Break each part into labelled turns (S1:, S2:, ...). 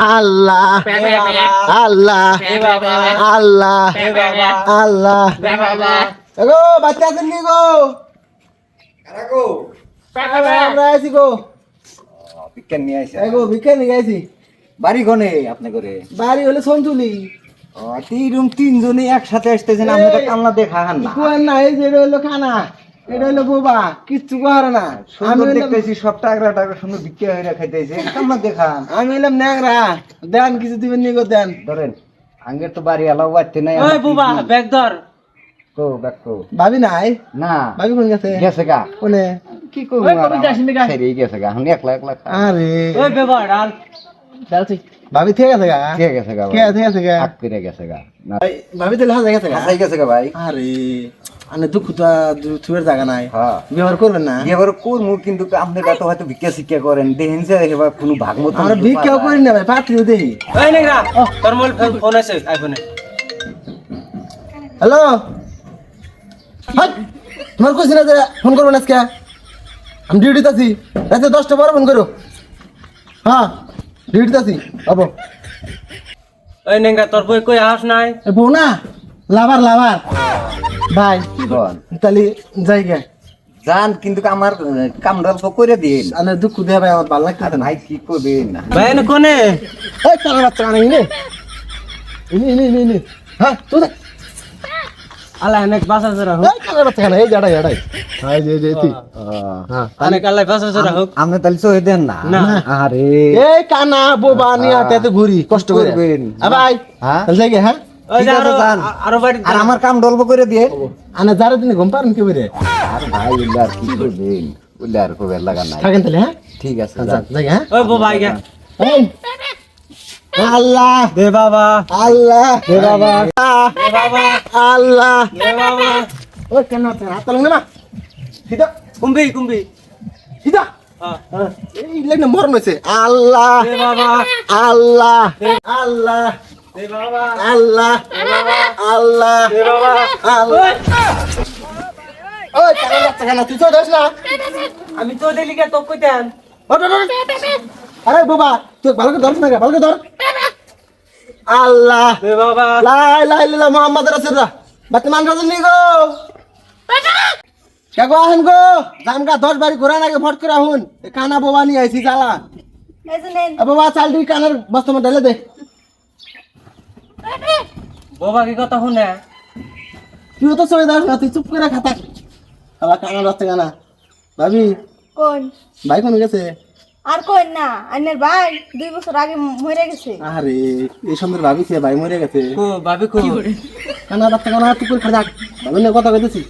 S1: আল্লাহ আল্লাহ আল্লাহ আল্লাহ। এগো বাচ্চা আছেন নি গো? আমরা আছি গো।
S2: বিজ্ঞান নিয়ে আইসা
S1: এগো ভিক্ষা নিয়ে গেছি
S2: বাড়ি কোনে আপনি করে?
S1: বাড়ি হলে সঞ্চুলি
S2: তিন তিনজনই একসাথে আসতেছেন আপনি তো কান্না দেখা হান না
S1: না এই যে হইল খানা। এটা হইল বোবা কিচ্ছু কহার না। আমি
S2: সুন্দর দেখতেছি সব টাকরা টাকরা সুন্দর বিক্রি হয়ে খাইতেছে কান্না দেখান
S1: আমি হইলাম ন্যাংরা। দেন কিছু দিবেন নি গো দেন।
S2: ধরেন আঙ্গের তো বাড়ি এলাও বাড়তে নাই
S3: ওই বুবা ব্যাগ ধর।
S2: কো ব্যাক কো।
S1: ভাবি নাই?
S2: না।
S1: ভাবি কোন গেছে?
S2: গেছে গা।
S1: কোনে?
S2: কি করব
S3: ওই কবি যাসনি গা।
S2: সেরে গেছে গা আমি একলা একলা খা-
S1: আরে।
S3: ওই বেবার আর
S1: যাচ্ছি ভাবি ঠিক আছে গা?
S2: ঠিক আছে গা
S1: কে ঠিক আছে গা?
S2: করে গেছে গা।
S1: ভাই, ভাবি তো লেখা গেছে গা?
S2: হাসাই গেছে গা ভাই।
S1: আরে আনে দুঃখ তো থুয়ের জায়গা নাই।
S2: হ্যাঁ।
S1: ব্যবহার করবেন না?
S2: এবার করমু কিন্তু আপনি তো হয়তো ভিক্ষা শিক্ষা করেন। দেখেন যে এবার কোনো ভাগ মতো
S1: আমরা ভিক্ষাও করি না ভাই পাত্রীও দেখি
S3: ওই নেংরা তোর মোবাইল ফোন আছে আইফোনে
S1: হ্যালো? তোমার কইছি না যে ফোন করবেন আজকে? আমি ডিউটিতে আছি। রাতে দশটা পরে ফোন করো। হ্যাঁ। আছি হব
S3: ওই নেংরা তোর বই কই আস নাই?
S1: এ বউ না লাভার লাভার। ভাই
S2: বল।
S1: তাহলে যাই গে।
S2: যান কিন্তু আমার কামড়াল তো করে দিন
S1: আনে দুঃখ দেয়া ভাই আমার ভালো লাগতেছে না।
S2: কি করবেন না
S3: ভাই এনে কোনে?
S1: এই কানা বাচ্চা কানা ইনে। ইনে ইনে ইনে হ্যাঁ তুই
S3: আল্লাহ অনেক বাসা জোরা হোক।
S1: এই কানা বাচ্চা কানা? এই জাড়াই জাড়াই হ্যাঁ যে যে তুই হ্যাঁ
S3: অনেক আল্লাহ বাসা জোরা হোক।
S2: আপনি তাহলে সহে দেন না?
S3: না।
S2: আরে
S1: এই কানা বোবা নিয়ে হাতে হাতে ঘুরি কষ্ট করে।
S2: করবেন।
S1: ভাই
S2: হ্যাঁ?
S1: তাহলে যাই হ্যাঁ?
S2: আরও আমার কাম ডলব করে দিয়ে।
S1: আনে যারা দিনে ঘুম পারেন কি করে?
S2: আর ভাই কি করবেন? উল্লা আর লাগা নাই।
S1: থাকেন তাহলে হ্যাঁ?
S2: ঠিক আছে।
S1: যাই হ্যাঁ?
S3: ওই
S1: আল্লাহ।
S3: দে বাবা।
S1: আল্লাহ।
S3: দে বাবা। দে বাবা।
S1: আল্লাহ।
S3: দে বাবা।
S1: ও কেন হাত তালুন না সিধা
S3: কুম্বি কুম্বি
S1: সিধা।
S3: হ্যাঁ।
S1: হ্যাঁ, এই লাইনে মরণ হয়েছে। আল্লাহ।
S3: দে বাবা।
S1: আল্লাহ। আল্লাহ।
S3: দে বাবা।
S1: আল্লাহ। আল্লাহ।
S3: দে বাবা।
S1: আল্লাহ। ওই। কেন বাচ্চা কেন? তুই তো দেখ না।
S3: আমি তো দিলিকে তো
S1: ওঠ। আরে বাবা তুই ভালো করে ধরছ না ভালো করে ধর। আল্লাহ।
S3: দে বাবা।
S1: লাই লাই লাই মোহাম্মদ রাসূলুল্লাহ। বর্তমান রাজনী গো। কে গো আহেন গো? জামগা দশ বাড়ি ঘোরা নাকি ফট করে আহুন। এ কানা বাবা নিয়ে আইছি জ্বালা। বাবা চাল তুই কানের বস্তা মধ্যে ঢেলে দে।
S3: বাবা কি কথা শুনে?
S1: তুই তো চলে যাস না তুই চুপ করে খাতা কানা রাস্তা কানা ভাবি
S4: কোন?
S1: ভাই কোন গেছে?
S4: আর কোন না আইনের ভাই দুই বছর আগে মরে গেছে।
S1: আরে এই সুন্দর ভাবি সে ভাই মরে গেছে।
S3: কো ভাবি কো
S1: কানা রাস্তা কানা তুই করে খাতা ভাবি নিয়ে কথা কইতেছি।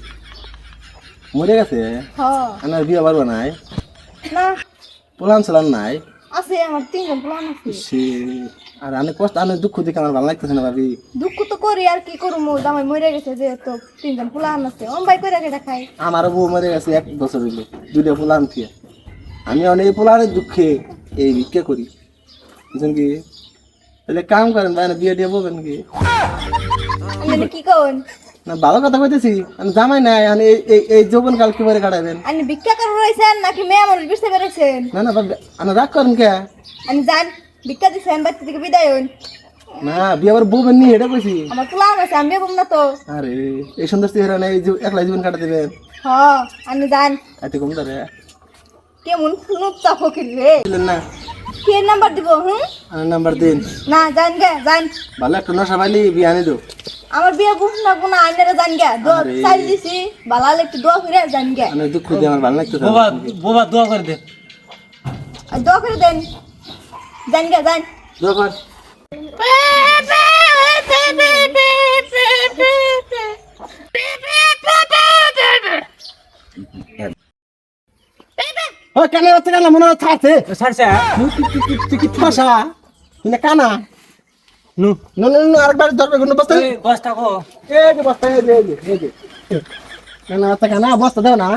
S1: মরে গেছে।
S4: হ
S1: আনার বিয়ে পারব নাই।
S4: না।
S1: পোলান চলান নাই।
S4: আছে আমার তিনজন প্লান আছে।
S1: সে আর অনেক কষ্ট অনেক দুঃখ দেখে আমার ভালো লাগতেছে না ভাবি।
S4: দুঃখ তো করি আর কি করব? মোর জামাই মরে গেছে যেহেতু তিনজন প্লান আছে। অন ভাই করে কেটে খাই
S1: আমারও বউ মরে গেছে এক বছর হইল। দুইটা পোলান থিয়ে আমি অনেক পোলানের দুঃখে এই ভিক্ষা করি। বুঝছেন কি তাহলে কাম করেন ভাই না বিয়ে দিয়ে বলবেন কি?
S4: আমি কি কোন?
S1: না ভালো কথা কইতেছি আমি জামাই নাই আমি এই- এই যৌবন কাল কি করে কাটাবেন
S4: আপনি ভিক্ষা করে রয়েছেন নাকি মেয়ে আমার বুঝতে পেরেছেন
S1: না না আমি রাগ করেন কে?
S4: আমি যান ভিক্ষা দিচ্ছেন বাড়ি থেকে বিদায় হন।
S1: না বিয়ে আবার বউবেন নি এটা কইছি।
S4: আমার প্লান আছে আমি বেবম না তো।
S1: আরে এই সুন্দর চেহারা নেই একলা জীবন কাটা দেবেন।
S4: হ আমি যান।
S1: এত কম ধরে।
S4: কেমন? ফুনুপ ফকির রে
S1: না।
S4: কে নাম্বার দিব হুম?
S1: নাম্বার দিন।
S4: না জান গে জান।
S1: ভালো একটা নশা পাইলি বিয়া আনি দো।
S4: আমার বিয়া বুঝ না কোনো আইনারে জান গে।
S1: দো।
S4: চাই দিছি ভালো একটু দোয়া করে জান গে।
S1: আমি দুঃখ দি আমার ভালো লাগতো
S3: বাবা বাবা দোয়া করে দে।
S4: দোয়া করে দেন। জান গে জান।
S1: দোয়া কর। ও কেন হচ্ছে কেন মনে হচ্ছে আছে
S3: ছাড়ছে
S1: তুই কি কি কি তুই কানা?
S3: নু
S1: নো নো নো আরেকবার ধরবে কোনো বস্তা।
S3: এই বসটা কো।
S1: এই যে বস্তা এই যে এই যে কেন বস্তা দাও না।